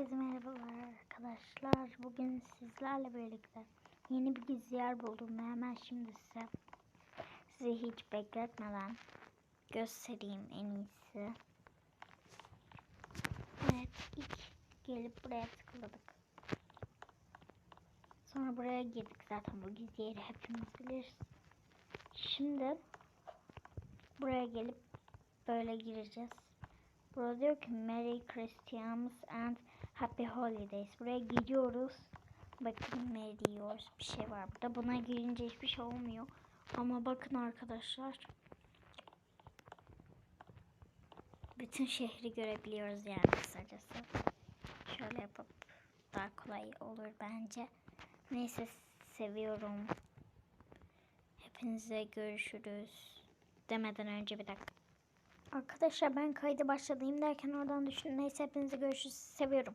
Herkese merhabalar arkadaşlar. Bugün sizlerle birlikte yeni bir gizli yer buldum hemen şimdi size sizi hiç bekletmeden göstereyim en iyisi. Evet ilk gelip buraya tıkladık. Sonra buraya girdik zaten bu gizli yeri hepimiz biliriz. Şimdi buraya gelip böyle gireceğiz. Burada diyor ki Merry Christmas and Happy Holidays. Buraya gidiyoruz. Bakın Merry diyoruz. Bir şey var burada. Buna girince hiçbir şey olmuyor. Ama bakın arkadaşlar. Bütün şehri görebiliyoruz yani kısacası. Şöyle yapıp daha kolay olur bence. Neyse seviyorum. Hepinize görüşürüz. Demeden önce bir dakika. Arkadaşlar ben kaydı başladayım derken oradan düşün. Neyse hepinizi görüşürüz. Seviyorum.